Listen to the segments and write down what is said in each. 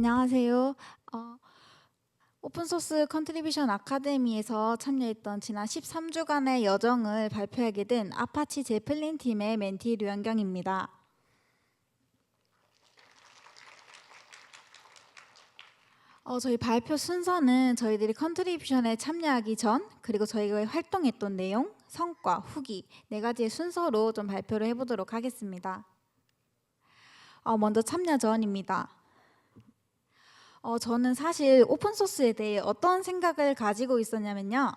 안녕하세요. 어, 오픈소스 컨트리뷰션 아카데미에서 참여했던 지난 13주간의 여정을 발표하게 된 아파치 제플린 팀의 멘티 류현경입니다. 어, 저희 발표 순서는 저희들이 컨트리뷰션에 참여하기 전 그리고 저희가 활동했던 내용, 성과, 후기 네 가지의 순서로 좀 발표를 해보도록 하겠습니다. 어, 먼저 참여 전입니다. 어, 저는 사실 오픈소스에 대해 어떤 생각을 가지고 있었냐면요.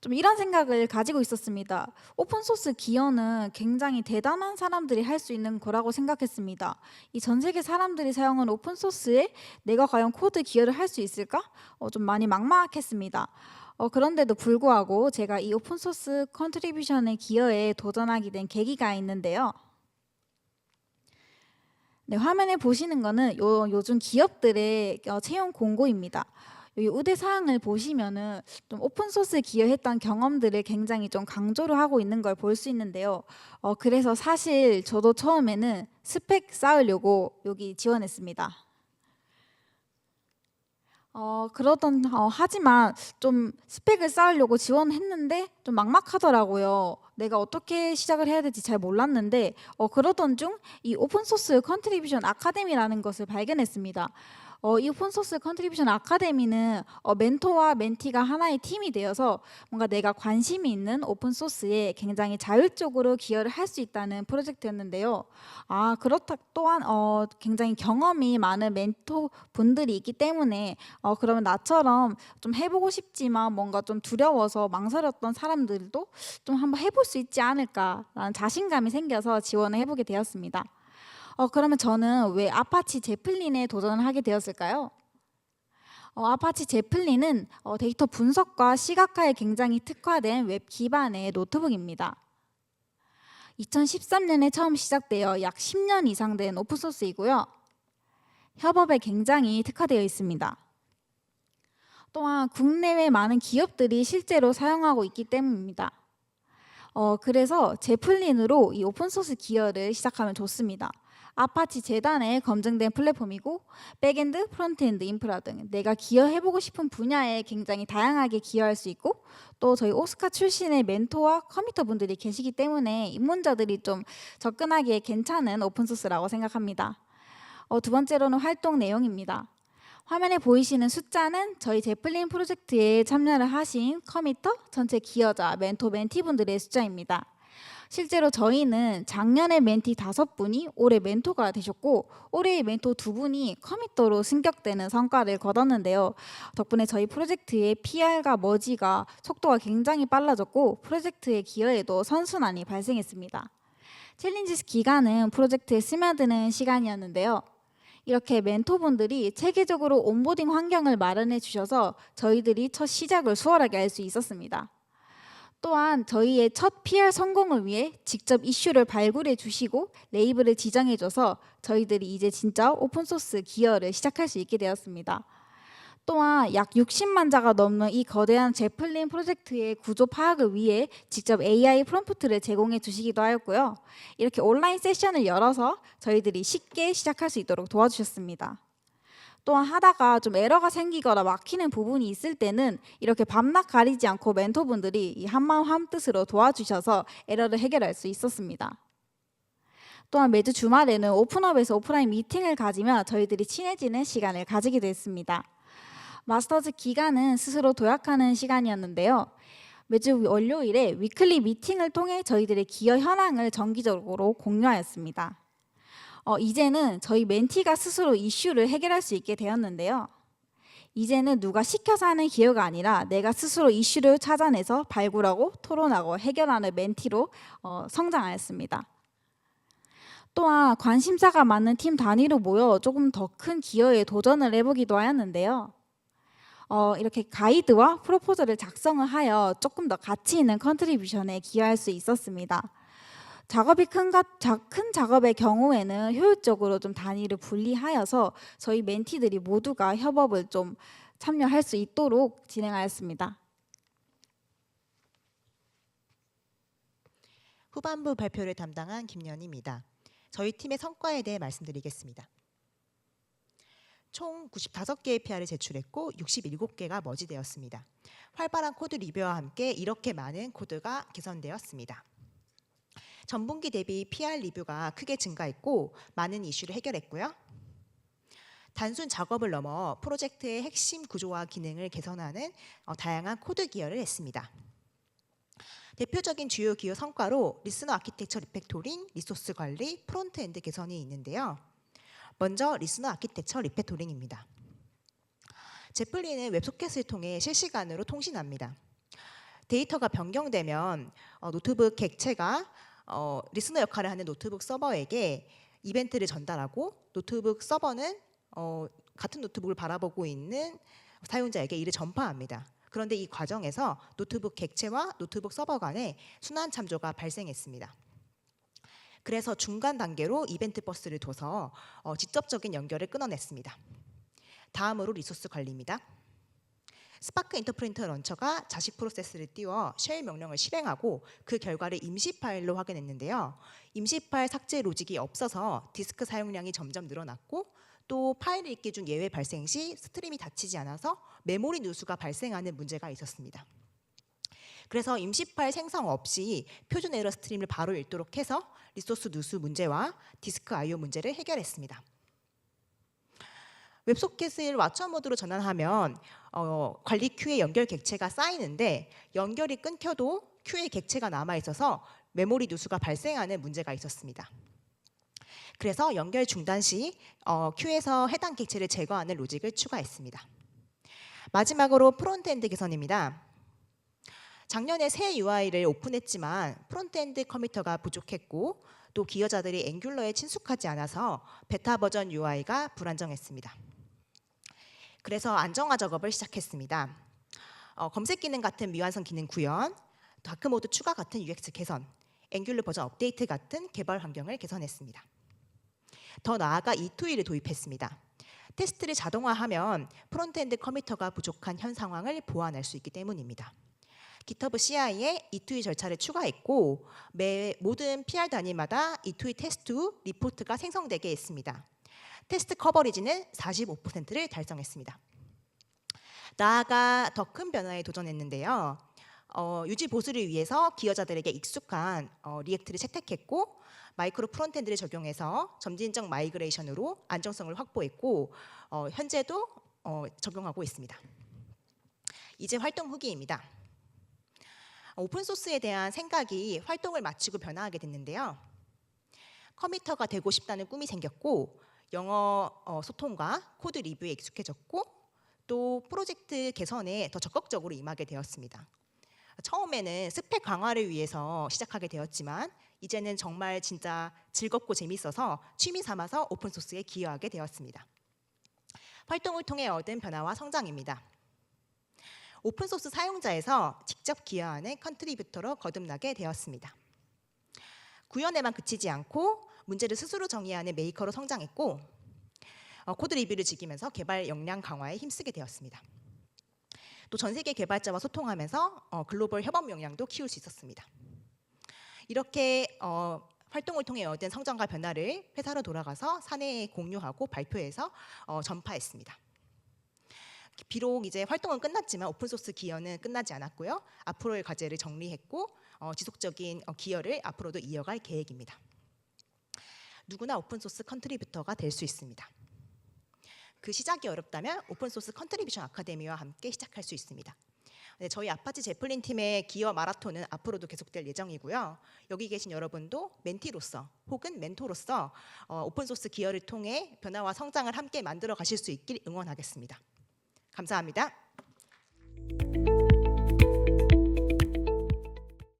좀 이런 생각을 가지고 있었습니다. 오픈소스 기여는 굉장히 대단한 사람들이 할 수 있는 거라고 생각했습니다. 이 전 세계 사람들이 사용하는 오픈소스에 내가 과연 코드 기여를 할 수 있을까? 어, 좀 많이 막막했습니다. 어, 그런데도 불구하고 제가 이 오픈소스 컨트리뷰션의 기여에 도전하게 된 계기가 있는데요. 네, 화면에 보시는 거는 요, 요즘 기업들의 어, 채용 공고입니다. 이 우대 사항을 보시면은 좀 오픈 소스 기여했던 경험들을 굉장히 좀 강조를 하고 있는 걸 볼 수 있는데요. 어, 그래서 사실 저도 처음에는 스펙 쌓으려고 여기 지원했습니다. 어, 그러던 어, 하지만 좀 스펙을 쌓으려고 지원했는데 좀 막막하더라고요. 내가 어떻게 시작을 해야 될지 잘 몰랐는데 어, 그러던 중 이 오픈소스 컨트리뷰션 아카데미라는 것을 발견했습니다. 어, 이 오픈소스 컨트리뷰션 아카데미는 어, 멘토와 멘티가 하나의 팀이 되어서 뭔가 내가 관심이 있는 오픈소스에 굉장히 자율적으로 기여를 할 수 있다는 프로젝트였는데요. 아 그렇다 또한 어, 굉장히 경험이 많은 멘토 분들이 있기 때문에 어, 그러면 나처럼 좀 해보고 싶지만 뭔가 좀 두려워서 망설였던 사람들도 좀 한번 해볼 수 있지 않을까라는 자신감이 생겨서 지원을 해보게 되었습니다. 어, 그러면 저는 왜 아파치 제플린에 도전을 하게 되었을까요? 어, 아파치 제플린은 어, 데이터 분석과 시각화에 굉장히 특화된 웹 기반의 노트북입니다. 2013년에 처음 시작되어 약 10년 이상 된 오픈소스이고요. 협업에 굉장히 특화되어 있습니다. 또한 국내외 많은 기업들이 실제로 사용하고 있기 때문입니다. 어, 그래서 제플린으로 이 오픈소스 기여를 시작하면 좋습니다. 아파치 재단에 검증된 플랫폼이고 백엔드, 프론트엔드, 인프라 등 내가 기여해보고 싶은 분야에 굉장히 다양하게 기여할 수 있고 또 저희 오스카 출신의 멘토와 커미터 분들이 계시기 때문에 입문자들이 좀 접근하기에 괜찮은 오픈소스라고 생각합니다. 어, 두 번째로는 활동 내용입니다. 화면에 보이시는 숫자는 저희 제플린 프로젝트에 참여를 하신 커미터, 전체 기여자, 멘토, 멘티분들의 숫자입니다. 실제로 저희는 작년에 멘티 다섯 분이 올해 멘토가 되셨고 올해의 멘토 두 분이 커미터로 승격되는 성과를 거뒀는데요. 덕분에 저희 프로젝트의 PR과 머지가 속도가 굉장히 빨라졌고 프로젝트의 기여에도 선순환이 발생했습니다. 챌린지 기간은 프로젝트에 스며드는 시간이었는데요. 이렇게 멘토분들이 체계적으로 온보딩 환경을 마련해 주셔서 저희들이 첫 시작을 수월하게 할 수 있었습니다. 또한 저희의 첫 PR 성공을 위해 직접 이슈를 발굴해 주시고 레이블을 지정해 줘서 저희들이 이제 진짜 오픈소스 기여를 시작할 수 있게 되었습니다. 또한 약 60만 자가 넘는 이 거대한 제플린 프로젝트의 구조 파악을 위해 직접 AI 프롬프트를 제공해 주시기도 하였고요. 이렇게 온라인 세션을 열어서 저희들이 쉽게 시작할 수 있도록 도와주셨습니다. 또한 하다가 좀 에러가 생기거나 막히는 부분이 있을 때는 이렇게 밤낮 가리지 않고 멘토분들이 이 한마음 한뜻으로 도와주셔서 에러를 해결할 수 있었습니다. 또한 매주 주말에는 오픈업에서 오프라인 미팅을 가지며 저희들이 친해지는 시간을 가지게 됐습니다. 마스터즈 기간은 스스로 도약하는 시간이었는데요. 매주 월요일에 위클리 미팅을 통해 저희들의 기여 현황을 정기적으로 공유하였습니다. 어, 이제는 저희 멘티가 스스로 이슈를 해결할 수 있게 되었는데요. 이제는 누가 시켜서 하는 기회가 아니라 내가 스스로 이슈를 찾아내서 발굴하고 토론하고 해결하는 멘티로 어, 성장하였습니다. 또한 관심사가 많은 팀 단위로 모여 조금 더 큰 기여에 도전을 해보기도 하였는데요. 어, 이렇게 가이드와 프로포저를 작성을 하여 조금 더 가치 있는 컨트리뷰션에 기여할 수 있었습니다. 작업이 큰, 가, 자, 큰 작업의 경우에는 효율적으로 좀 단위를 분리하여서 저희 멘티들이 모두가 협업을 좀 참여할 수 있도록 진행하였습니다. 후반부 발표를 담당한 김연희입니다. 저희 팀의 성과에 대해 말씀드리겠습니다. 총 95개의 PR을 제출했고 67개가 머지되었습니다. 활발한 코드 리뷰와 함께 이렇게 많은 코드가 개선되었습니다. 전분기 대비 PR 리뷰가 크게 증가했고 많은 이슈를 해결했고요. 단순 작업을 넘어 프로젝트의 핵심 구조와 기능을 개선하는 어, 다양한 코드 기여를 했습니다. 대표적인 주요 기여 성과로 리스너 아키텍처 리팩토링, 리소스 관리, 프론트엔드 개선이 있는데요. 먼저 리스너 아키텍처 리팩토링입니다. 제플린은 웹소켓을 통해 실시간으로 통신합니다. 데이터가 변경되면 어, 노트북 객체가 어, 리스너 역할을 하는 노트북 서버에게 이벤트를 전달하고 노트북 서버는 어, 같은 노트북을 바라보고 있는 사용자에게 이를 전파합니다. 그런데 이 과정에서 노트북 객체와 노트북 서버 간에 순환 참조가 발생했습니다. 그래서 중간 단계로 이벤트 버스를 둬서 어, 직접적인 연결을 끊어냈습니다. 다음으로 리소스 관리입니다. 스파크 인터프린터 런처가 자식 프로세스를 띄워 쉘 명령을 실행하고 그 결과를 임시 파일로 확인했는데요. 임시 파일 삭제 로직이 없어서 디스크 사용량이 점점 늘어났고 또 파일 읽기 중 예외 발생 시 스트림이 닫히지 않아서 메모리 누수가 발생하는 문제가 있었습니다. 그래서 임시 파일 생성 없이 표준 에러 스트림을 바로 읽도록 해서 리소스 누수 문제와 디스크 I/O 문제를 해결했습니다. 웹소켓을 왓처 모드로 전환하면 어, 관리 큐의 연결 객체가 쌓이는데 연결이 끊겨도 큐의 객체가 남아 있어서 메모리 누수가 발생하는 문제가 있었습니다. 그래서 연결 중단 시 어, 큐에서 해당 객체를 제거하는 로직을 추가했습니다. 마지막으로 프론트엔드 개선입니다. 작년에 새 UI를 오픈했지만 프론트엔드 커미터가 부족했고 또 기여자들이 앵귤러에 친숙하지 않아서 베타 버전 UI가 불안정했습니다. 그래서 안정화 작업을 시작했습니다. 어, 검색 기능 같은 미완성 기능 구현, 다크 모드 추가 같은 UX 개선, 앵귤러 버전 업데이트 같은 개발 환경을 개선했습니다. 더 나아가 E2E를 도입했습니다. 테스트를 자동화하면 프론트엔드 커미터가 부족한 현 상황을 보완할 수 있기 때문입니다. GitHub CI에 E2E 절차를 추가했고 매 모든 PR 단위마다 E2E 테스트 후 리포트가 생성되게 했습니다. 테스트 커버리지는 45%를 달성했습니다. 나아가 더 큰 변화에 도전했는데요. 어, 유지 보수를 위해서 기여자들에게 익숙한 어, 리액트를 채택했고 마이크로 프론트엔드를 적용해서 점진적 마이그레이션으로 안정성을 확보했고 어, 현재도 어, 적용하고 있습니다. 이제 활동 후기입니다. 오픈 소스에 대한 생각이 활동을 마치고 변화하게 됐는데요. 커미터가 되고 싶다는 꿈이 생겼고 영어 어, 소통과 코드 리뷰에 익숙해졌고 또 프로젝트 개선에 더 적극적으로 임하게 되었습니다. 처음에는 스펙 강화를 위해서 시작하게 되었지만 이제는 정말 진짜 즐겁고 재밌어서 취미 삼아서 오픈 소스에 기여하게 되었습니다. 활동을 통해 얻은 변화와 성장입니다. 오픈 소스 사용자에서 직접 기여하는 컨트리뷰터로 거듭나게 되었습니다. 구현에만 그치지 않고 문제를 스스로 정의하는 메이커로 성장했고 어, 코드 리뷰를 즐기면서 개발 역량 강화에 힘쓰게 되었습니다. 또 전 세계 개발자와 소통하면서 어, 글로벌 협업 역량도 키울 수 있었습니다. 이렇게 어, 활동을 통해 얻은 성장과 변화를 회사로 돌아가서 사내에 공유하고 발표해서 어, 전파했습니다. 비록 이제 활동은 끝났지만 오픈소스 기여는 끝나지 않았고요. 앞으로의 과제를 정리했고 어, 지속적인 어, 기여를 앞으로도 이어갈 계획입니다. 누구나 오픈소스 컨트리뷰터가 될 수 있습니다. 그 시작이 어렵다면 오픈소스 컨트리뷰션 아카데미와 함께 시작할 수 있습니다. 네, 저희 아파치 제플린 팀의 기여 마라톤은 앞으로도 계속될 예정이고요. 여기 계신 여러분도 멘티로서 혹은 멘토로서 어, 오픈소스 기여를 통해 변화와 성장을 함께 만들어 가실 수 있길 응원하겠습니다. 감사합니다.